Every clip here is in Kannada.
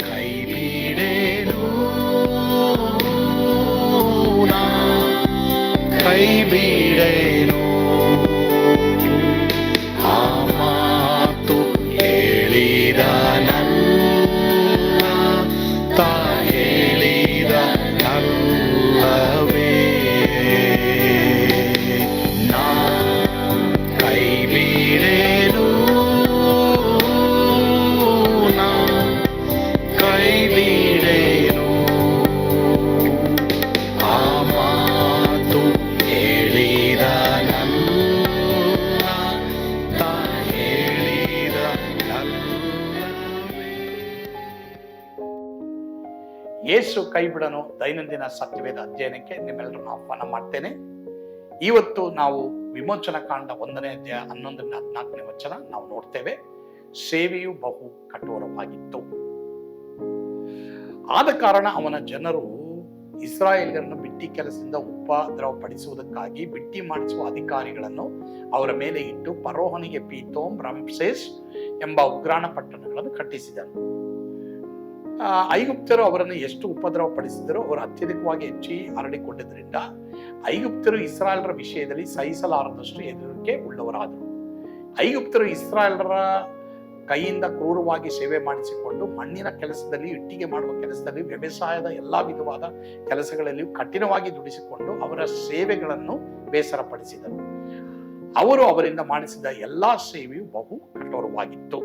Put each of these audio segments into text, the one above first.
ಕೈ ಬಿಡೇನು ಯೇಸು ಕೈ ಬಿಡನು. ದೈನಂದಿನ ಸತ್ಯವೇದ ಅಧ್ಯಯನಕ್ಕೆ ನಿಮ್ಮೆಲ್ಲರನ್ನು ಆಹ್ವಾನ ಮಾಡ್ತೇನೆ. ಇವತ್ತು ನಾವು ವಿಮೋಚನ ಕಾಂಡ ಒಂದನೇ ಅಧ್ಯಾಯ ಹನ್ನೊಂದರಿಂದ ಹದಿನಾಲ್ಕನೇ ವಚನ ನಾವು ನೋಡ್ತೇವೆ. ಸೇವೆಯು ಬಹು ಕಠೋರವಾಗಿತ್ತು. ಆದ ಕಾರಣ ಅವನ ಜನರು ಇಸ್ರಾಯೇಲ್ಯರನ್ನು ಬಿಟ್ಟಿ ಕೆಲಸದಿಂದ ಉಪದ್ರವ ಪಡಿಸುವುದಕ್ಕಾಗಿ ಬಿಟ್ಟಿ ಮಾಡಿಸುವ ಅಧಿಕಾರಿಗಳನ್ನು ಅವರ ಮೇಲೆ ಇಟ್ಟು ಪರೋಹನಿಗೆ ಪೀತೋಮ್ ರಂಸೇಸ್ ಎಂಬ ಉಗ್ರಾಣ ಪಟ್ಟಣಗಳನ್ನು ಕಟ್ಟಿಸಿದನು ಆ, ಐಗುಪ್ತರು ಅವರನ್ನು ಎಷ್ಟು ಉಪದ್ರವ ಪಡಿಸಿದರೂ ಅವರು ಅತ್ಯಧಿಕವಾಗಿ ಹೆಚ್ಚಿ ಹರಡಿಕೊಂಡಿದ್ದರಿಂದ ಐಗುಪ್ತರು ಇಸ್ರಾಯೇಲರ ವಿಷಯದಲ್ಲಿ ಸಹಿಸಲಾರದಷ್ಟು ಎದುರಿಕೆ ಉಳ್ಳವರಾದರು. ಐಗುಪ್ತರು ಇಸ್ರಾಯೇಲರ ಕೈಯಿಂದ ಕ್ರೂರವಾಗಿ ಸೇವೆ ಮಾಡಿಸಿಕೊಂಡು ಮಣ್ಣಿನ ಕೆಲಸದಲ್ಲಿ, ಇಟ್ಟಿಗೆ ಮಾಡುವ ಕೆಲಸದಲ್ಲಿ, ವ್ಯವಸಾಯದ ಎಲ್ಲ ವಿಧವಾದ ಕೆಲಸಗಳಲ್ಲಿಯೂ ಕಠಿಣವಾಗಿ ದುಡಿಸಿಕೊಂಡು ಅವರ ಸೇವೆಗಳನ್ನು ಬೇಸರಪಡಿಸಿದರು. ಅವರು ಅವರಿಂದ ಮಾಡಿಸಿದ ಎಲ್ಲಾ ಸೇವೆಯು ಬಹು ಕಠೋರವಾಗಿತ್ತು.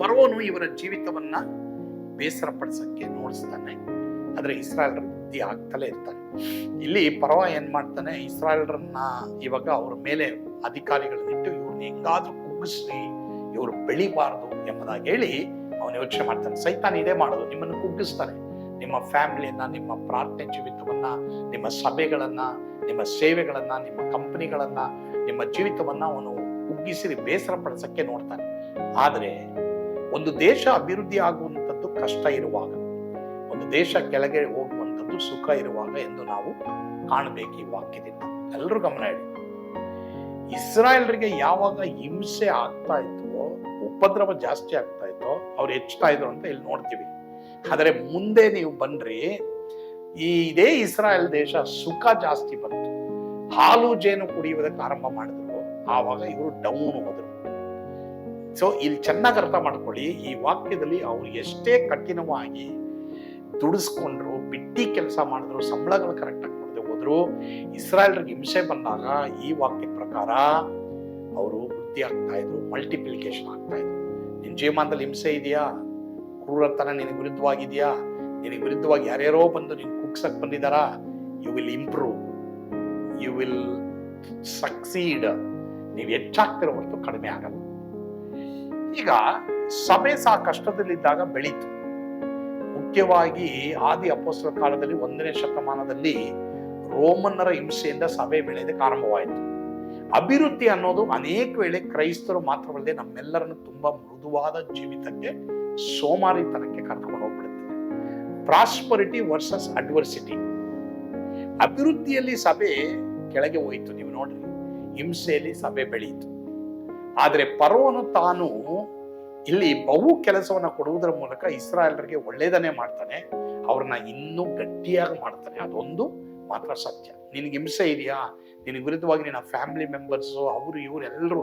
ಪರ್ವನು ಇವರ ಜೀವಿತವನ್ನ ಬೇಸರಪಡಿಸಕ್ಕೆ ನೋಡಿಸ್ತಾನೆ. ಆದರೆ ಇಸ್ರಾಯೇಲರ ಬುದ್ಧಿ ಆಗ್ತಲೇ ಇರ್ತಾನೆ. ಇಲ್ಲಿ ಪರವ ಏನ್ ಮಾಡ್ತಾನೆ? ಇಸ್ರಾಯೇಲ್ರನ್ನ ಇವಾಗ ಅವ್ರ ಮೇಲೆ ಅಧಿಕಾರಿಗಳನ್ನಿಟ್ಟು ಇವ್ರನ್ನ ಹೆಂಗಾದ್ರೂ ಕುಗ್ಗಿಸ್ರಿ, ಇವರು ಬೆಳಿಬಾರದು ಎಂಬುದಾಗಿ ಹೇಳಿ ಅವನು ಯೋಚನೆ ಮಾಡ್ತಾನೆ. ಸೈತಾನ ಇದೇ ಮಾಡೋದು. ನಿಮ್ಮನ್ನು ಕುಗ್ಗಿಸ್ತಾನೆ ನಿಮ್ಮ ಫ್ಯಾಮಿಲಿಯನ್ನ, ನಿಮ್ಮ ಪ್ರಾರ್ಥನೆ ಜೀವಿತವನ್ನ, ನಿಮ್ಮ ಸಭೆಗಳನ್ನ, ನಿಮ್ಮ ಸೇವೆಗಳನ್ನ, ನಿಮ್ಮ ಕಂಪನಿಗಳನ್ನ, ನಿಮ್ಮ ಜೀವಿತವನ್ನ ಅವನು ಕುಗ್ಗಿಸಿ ಬೇಸರ ಪಡಿಸಕ್ಕೆ ನೋಡ್ತಾನೆ. ಆದರೆ ಒಂದು ದೇಶ ಅಭಿವೃದ್ಧಿ ಆಗುವಂಥದ್ದು ಕಷ್ಟ ಇರುವಾಗ, ಒಂದು ದೇಶ ಕೆಳಗೆ ಹೋಗುವಂಥದ್ದು ಸುಖ ಇರುವಾಗ ಎಂದು ನಾವು ಕಾಣಬೇಕು ಈ ವಾಕ್ಯದಿಂದ. ಎಲ್ಲರೂ ಗಮನ ಇಡಿ. ಇಸ್ರಾಯೇಲ್ರಿಗೆ ಯಾವಾಗ ಹಿಂಸೆ ಆಗ್ತಾ ಇತ್ತೋ ಉಪದ್ರವ ಜಾಸ್ತಿ ಆಗ್ತಾ ಇತ್ತೋ ಅವ್ರು ಹೆಚ್ಚುತ್ತಾ ಇದ್ರು ಅಂತ ಇಲ್ಲಿ ನೋಡ್ತೀವಿ. ಆದರೆ ಮುಂದೆ ನೀವು ಬನ್ರಿ ಈ ಇದೇ ಇಸ್ರಾಯೇಲ್ ದೇಶ ಸುಖ ಜಾಸ್ತಿ ಬಂತು. ಹಾಲು ಜೇನು ಕುಡಿಯುವುದಕ್ಕೆ ಆರಂಭ ಮಾಡಿದ್ರು. ಆವಾಗ ಇವರು ಡೌನ್ ಹೋದ್ರು. ಸೊ ಇಲ್ಲಿ ಚೆನ್ನಾಗಿ ಅರ್ಥ ಮಾಡ್ಕೊಳ್ಳಿ. ಈ ವಾಕ್ಯದಲ್ಲಿ ಅವ್ರು ಎಷ್ಟೇ ಕಠಿಣವಾಗಿ ದುಡಿಸ್ಕೊಂಡ್ರು, ಬಿಟ್ಟಿ ಕೆಲಸ ಮಾಡಿದ್ರು, ಸಂಬಳಗಳು ಕರೆಕ್ಟಾಗಿ ಕೊಡದೆ ಹೋದ್ರು, ಇಸ್ರಾಯೇಲ್ರಿಗೆ ಹಿಂಸೆ ಬಂದಾಗ ಈ ವಾಕ್ಯದ ಪ್ರಕಾರ ಅವರು ವೃದ್ಧಿ ಆಗ್ತಾ ಇದ್ರು ಮಲ್ಟಿಪ್ಲಿಕೇಶನ್ ಆಗ್ತಾ ಇದ್ರು. ನಿನ್ ಜೀವಮಾನದಲ್ಲಿ ಹಿಂಸೆ ಇದೆಯಾ? ಕ್ರೂರತನ ನಿನಗೆ ವಿರುದ್ಧವಾಗಿದೆಯಾ? ನಿನಗೆ ವಿರುದ್ಧವಾಗಿ ಯಾರ್ಯಾರೋ ಬಂದು ನೀನು ಕುಗ್ಸಕ್ ಬಂದಿದಾರಾ? You will improve you will succeed ನೀವು ಹೆಚ್ಚಾಗ್ತಿರೋ ಹೊರತು ಕಡಿಮೆ ಆಗಲ್ಲ. ಈಗ ಸಭೆ ಸಹ ಕಷ್ಟದಲ್ಲಿದ್ದಾಗ ಬೆಳೀತು. ಮುಖ್ಯವಾಗಿ ಆದಿ ಅಪೋಸ್ತರ ಕಾಲದಲ್ಲಿ ಒಂದನೇ ಶತಮಾನದಲ್ಲಿ ರೋಮನ್ನರ ಹಿಂಸೆಯಿಂದ ಸಭೆ ಬೆಳೆಯದೆ ಆರಂಭವಾಯಿತು ಅಭಿವೃದ್ಧಿ ಅನ್ನೋದು ಅನೇಕ ವೇಳೆ ಕ್ರೈಸ್ತರು ಮಾತ್ರವಲ್ಲದೆ ನಮ್ಮೆಲ್ಲರನ್ನು ತುಂಬಾ ಮೃದುವಾದ ಜೀವಿತಕ್ಕೆ, ಸೋಮಾರಿತನಕ್ಕೆ ಕರ್ಕೊಂಡು ಹೋಗ್ಬಿಡುತ್ತೆ. Prosperity versus adversity. ಅಭಿವೃದ್ಧಿಯಲ್ಲಿ ಸಭೆ ಕೆಳಗೆ ಹೋಯಿತು. ನೀವು ನೋಡ್ರಿ, ಹಿಂಸೆಯಲ್ಲಿ ಸಭೆ ಬೆಳೆಯಿತು ಆದರೆ ಪರೋನು ತಾನು ಇಲ್ಲಿ ಬಹು ಕೆಲಸವನ್ನ ಕೊಡುವುದರ ಮೂಲಕ ಇಸ್ರಾಯೇಲರಿಗೆ ಒಳ್ಳೇದನ್ನೇ ಮಾಡ್ತಾನೆ, ಅವ್ರನ್ನ ಇನ್ನೂ ಗಟ್ಟಿಯಾಗಿ ಮಾಡ್ತಾನೆ. ಅದೊಂದು ಮಾತ್ರ ಸತ್ಯ. ನಿನಗೆ ಹಿಂಸೆ ಇದೆಯಾ? ನಿನಗೆ ವಿರುದ್ಧವಾಗಿ ನಿನ್ನ ಫ್ಯಾಮಿಲಿ ಮೆಂಬರ್ಸು ಅವರು, ಇವರು ಎಲ್ಲರೂ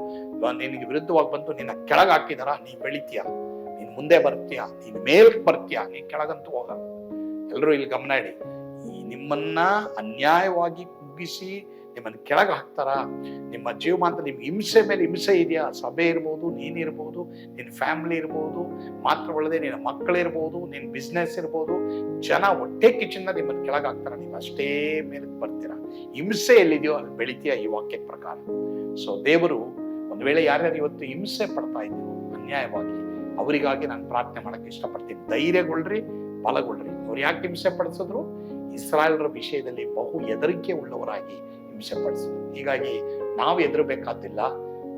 ನಿನಗೆ ವಿರುದ್ಧವಾಗಿ ಬಂದು ನಿನ್ನ ಕೆಳಗೆ ಹಾಕಿದಾರ? ನೀನ್ ಬೆಳಿತೀಯ? ನೀನ್ ಮುಂದೆ ಬರ್ತೀಯ? ನೀನ್ ಮೇಲ್ ಬರ್ತೀಯ? ನೀನ್ ಕೆಳಗಂತೂ ಹೋಗಲ್ಲ. ಎಲ್ಲರೂ ಇಲ್ಲಿ ಗಮನ ಇಡಿ. ನಿಮ್ಮನ್ನ ಅನ್ಯಾಯವಾಗಿ ಕುಗ್ಗಿಸಿ ನಿಮ್ಮನ್ನ ಕೆಳಗೆ ಹಾಕ್ತಾರಾ? ನಿಮ್ಮ ಜೀವಮಾನ ನಿಮ್ಮ ಹಿಂಸೆ ಮೇಲೆ ಹಿಂಸೆ ಇದೆಯಾ? ಸಭೆ ಇರ್ಬೋದು ನೀನಿರ್ಬೋದು ನಿನ್ನ ಫ್ಯಾಮಿಲಿ ಇರ್ಬೋದು ಮಾತ್ರವಲ್ಲದೆ ನಿನ್ನ ಮಕ್ಕಳಿರ್ಬೋದು ನಿನ್ನ ಬಿಸ್ನೆಸ್ ಇರ್ಬೋದು, ಜನ ಹೊಟ್ಟೆ ಕಿಚನ್ನ ನಿಮ್ಮನ್ನು ಕೆಳಗೆ ಹಾಕ್ತಾರ? ನೀವು ಅಷ್ಟೇ ಮೇಲೆ ಬರ್ತೀರಾ? ಹಿಂಸೆ ಎಲ್ಲಿದೆಯೋ ಅಲ್ಲಿ ಬೆಳಿತೀಯ ಈ ವಾಕ್ಯದ ಪ್ರಕಾರ. ಸೊ ದೇವರು ಒಂದು ವೇಳೆ ಯಾರ್ಯಾರು ಇವತ್ತು ಹಿಂಸೆ ಪಡ್ತಾ ಇದ್ರು, ಅನ್ಯಾಯವಾಗಿ, ಅವರಿಗಾಗಿ ನಾನು ಪ್ರಾರ್ಥನೆ ಮಾಡಕ್ಕೆ ಇಷ್ಟಪಡ್ತೀನಿ. ಧೈರ್ಯಗೊಳ್ರಿ, ಬಲಗೊಳ್ರಿ. ಅವ್ರು ಯಾಕೆ ಹಿಂಸೆ ಪಡಿಸಿದ್ರು? ಇಸ್ರಾಯೇಲ್ರ ವಿಷಯದಲ್ಲಿ ಬಹು ಹೆದರಿಕೆ ಉಳ್ಳವರಾಗಿ ಹಿಂಸೆ ಪಡಿಸಿದ್ರು ಹೀಗಾಗಿ ನಾವು ಹೆದರಬೇಕಾದಿಲ್ಲ.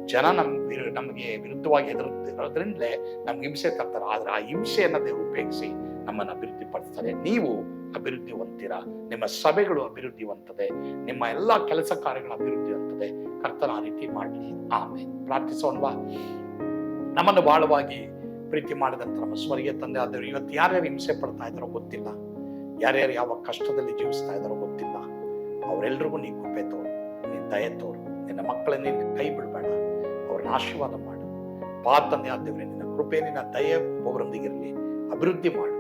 ಜನ ನಮ್ ನಮಗೆ ವಿರುದ್ಧವಾಗಿ ಹೆದರುತ್ತಿರೋದ್ರಿಂದಲೇ ನಮ್ಗೆ ಹಿಂಸೆ ತರ್ತಾರೆ. ಆದ್ರೆ ಆ ಹಿಂಸೆಯನ್ನು ದೇವರು ಉಪಯೋಗಿಸಿ ನಮ್ಮನ್ನ ಅಭಿವೃದ್ಧಿ ಪಡಿಸ್ತಾರೆ ನೀವು ಅಭಿವೃದ್ಧಿ ಹೊಂದ್ತೀರಾ ನಿಮ್ಮ ಸಭೆಗಳು ಅಭಿವೃದ್ಧಿ ಹೊಂದದೆ ನಿಮ್ಮ ಎಲ್ಲಾ ಕೆಲಸ ಕಾರ್ಯಗಳ ಅಭಿವೃದ್ಧಿ ಹೊಂದದೆ ಕರ್ತನ ಆ ರೀತಿ ಮಾಡಲಿ. ಆಮೇಲೆ ಪ್ರಾರ್ಥಿಸೋಣವಾ? ನಮ್ಮನ್ನು ಬಹಳವಾಗಿ ಪ್ರೀತಿ ಮಾಡಿದಂತ ನಮ್ಮ ಸ್ವರ್ಗೀಯ ತಂದೆ ಆದರೂ ಇವತ್ತು ಯಾರ್ಯಾರು ಹಿಂಸೆ ಪಡ್ತಾ ಇದ್ದಾರೋ ಗೊತ್ತಿಲ್ಲ. ಯಾರ್ಯಾರು ಯಾವ ಕಷ್ಟದಲ್ಲಿ ಜೀವಿಸ್ತಾ ಇದ್ದಾರೋ ಗೊತ್ತಿಲ್ಲ. ಅವರೆಲ್ರಿಗೂ ನೀ ಕೃಪೆ ತೋರು ನಿನ್ನ ದಯೆ ತೋರು, ನಿನ್ನ ಮಕ್ಕಳನ್ನ ನೀನು ಕೈ ಬಿಡಬೇಡ, ಅವ್ರನ್ನ ಆಶೀರ್ವಾದ ಮಾಡು. ಪಾತನ್ನೇ ನಿನ್ನ ಕೃಪೆ, ನಿನ್ನ ದಯೆ ಒಬ್ಬರೊಂದಿಗಿರಲಿ ಅಭಿವೃದ್ಧಿ ಮಾಡು.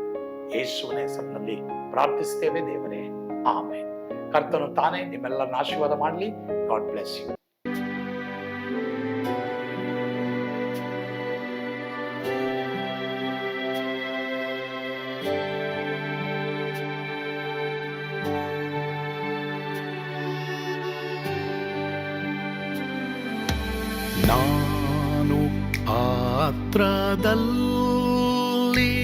ಯೇಸುವಿನ ಹೆಸರಿನಲ್ಲಿ ಪ್ರಾರ್ಥಿಸ್ತೇವೆ ದೇವರೇ. ಆಮೇಲೆ ಕರ್ತನು ತಾನೇ ನಿಮ್ಮೆಲ್ಲರನ್ನ ಆಶೀರ್ವಾದ ಮಾಡಲಿ. God bless you. ಪಾತ್ರದಲ್ಲಿ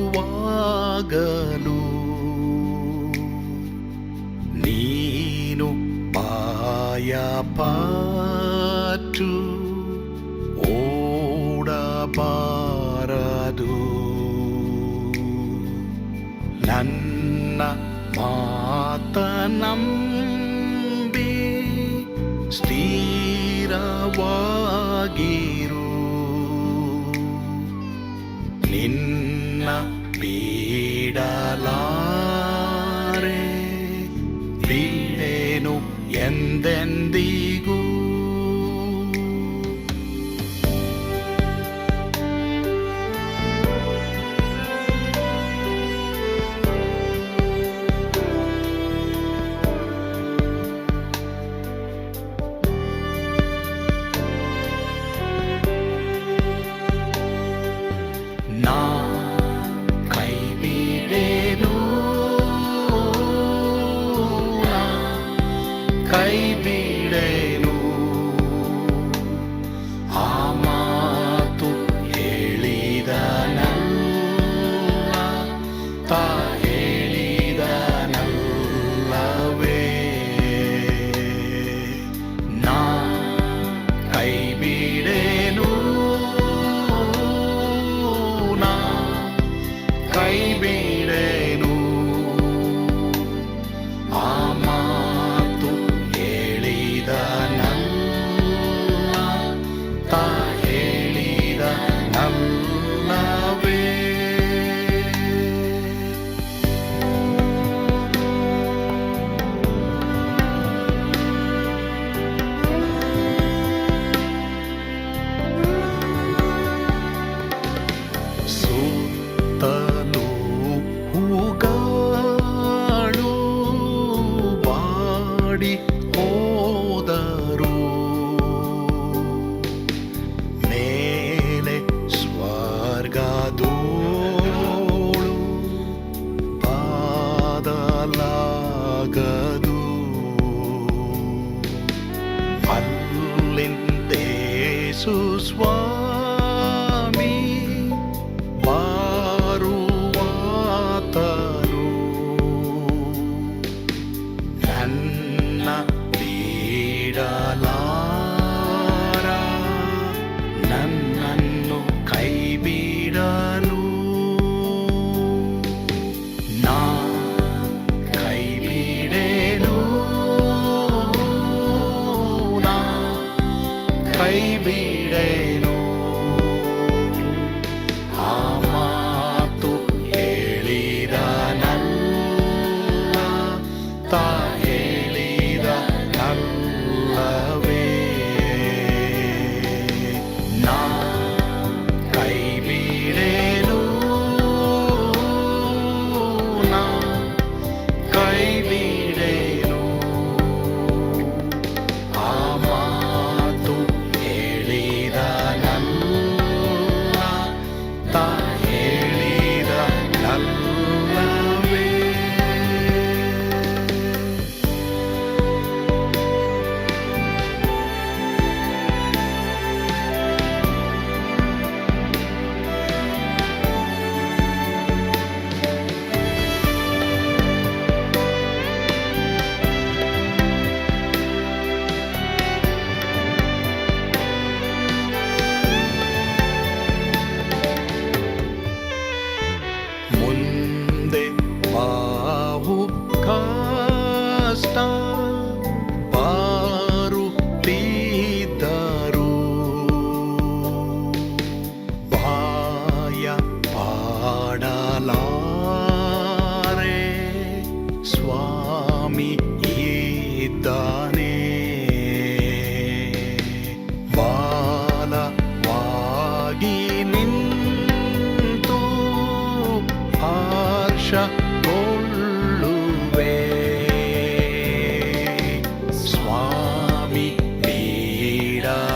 ಈರುವಾಗಲು ನೀನು ಪಾಯ ಪಾಟು ಓಡಬಾರದು ನನ್ನ ಮಾತನಂಬಿ ಸ್ಥಿರವಾಗಿರು ನಿನ್ನ ಬೀಡಲಾರೆ ಕೈ ನಾ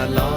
Long.